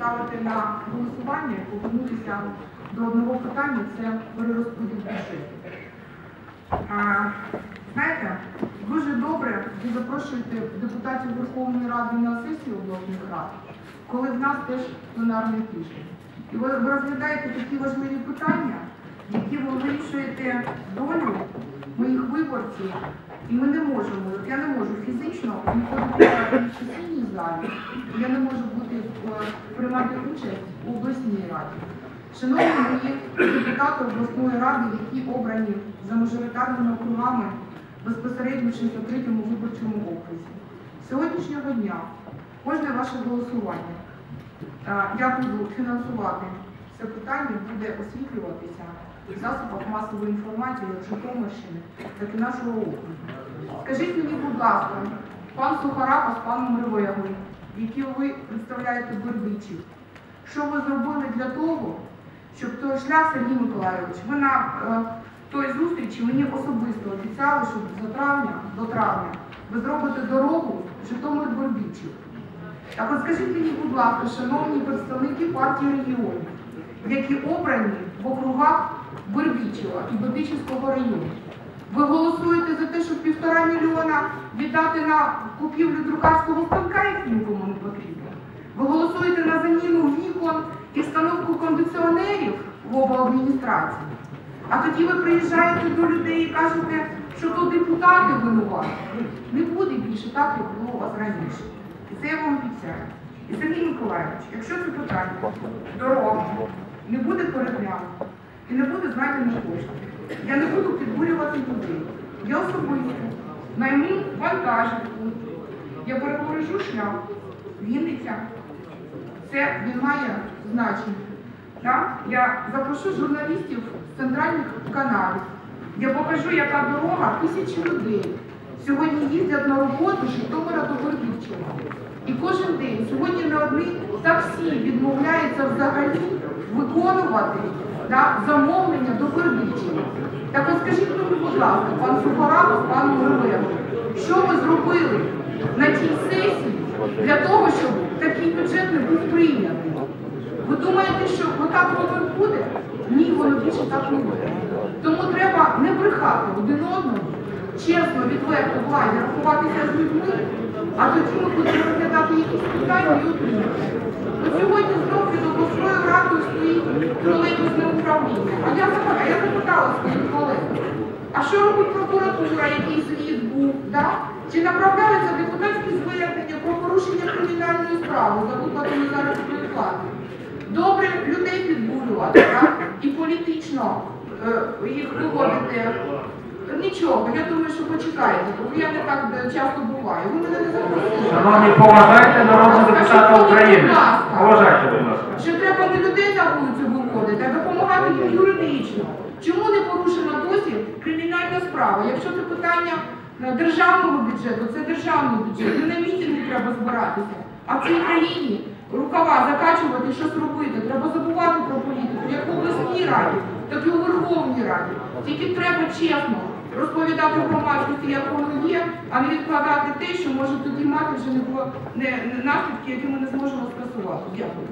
поставити на голосування і повернутися до одного питання це перерозподіл бюджету. Знаєте, дуже добре ви запрошуєте депутатів Верховної Ради на сесію обласних рад, коли в нас теж пленарний тиждень. І ви, розглядаєте такі важливі питання, які ви вирішуєте долю моїх виборців. І ми не можемо, я не можу фізично знаходитися в сесійній залі, я не можу бути приймати участь у обласній раді. Шановні мої депутати обласної ради, які обрані за мажоритарними округами безпосередньо в 63-му виборчому окрузі. Сьогоднішнього дня кожне ваше голосування, е, я буду фінансувати це питання, буде освітлюватися в засобах масової інформації як Житомирщини, так і нашого округу. Скажіть мені, будь ласка, пан Сухарапа з паном Ревегою, які ви представляєте Бердичів, що ви зробили для того, щоб той шлях, Сергій Миколайович, ви на е, той зустрічі мені особисто обіцяли, що за травня, до травня ви зробите дорогу Житомир-Бердичів. Так от скажіть мені, будь ласка, шановні представники партії регіонів, які обрані в округах Бердичева і Бердичівського району, ви голосуєте за те, щоб півтора мільйона віддати на купівлю друкарського станка, який нікому не потрібно? Ви голосуєте на заміну вікон і встановку кондиціонерів в обладміністрації. А тоді ви приїжджаєте до людей і кажете, що то депутати винуваті. Не буде більше так, як було у вас раніше. І це я вам обіцяю. І Сергій Миколаївич, якщо це питання дорога не буде переглянуто і не буде знайдено кошти, я не буду підбурювати людей. Я особисто найму вантажівку, я перегорожу шлях, Вінниця, це він має значення. Так? Я запрошу журналістів з центральних каналів. Я покажу, яка дорога тисячі людей сьогодні їздять на роботу з Житомира до Гордівчина. І кожен день сьогодні не одні таксі відмовляються взагалі виконувати да, замовлення до Гордівчина. Так от скажіть мені, будь ласка, пан Сухорабов, пан Муравлев, що ви зробили на тій сесії для того, щоб такий бюджет не був прийнятий? Ви думаєте, що отак воно буде? Ні, воно більше так не буде. Тому треба не брехати один одному, чесно, відверто владі, рахуватися з людьми, а тоді ми будемо розглядати якісь питання і отримати. Тролейбусне управління. А я запитала, я запитала своїх колег, а що робить прокуратура, який звіт був? Да? Чи направляються депутатські звернення про порушення кримінальної справи за виплатами заробітної плати? Добре людей підбурювати, так? І політично е, їх виводити. Нічого, я думаю, що почекаєте, бо я не так е, часто буваю. Ви мене не запросили. Шановні, поважайте народного депутата України. Поважайте, будь ласка. Що треба не людей на вулицю виходити, а допомагати їм юридично. Чому не порушена досі кримінальна справа? Якщо це питання е, державного бюджету, це державний бюджет. Не на мітинги треба збиратися. А в цій країні рукава закачувати, щось робити. Треба забувати про політику, як в обласній раді, так і у Верховній Раді. Тільки треба чесно розповідати громадськості, як воно є, а не відкладати те, що може тоді мати вже не було не, не наслідки, які ми не зможемо скасувати. Дякую.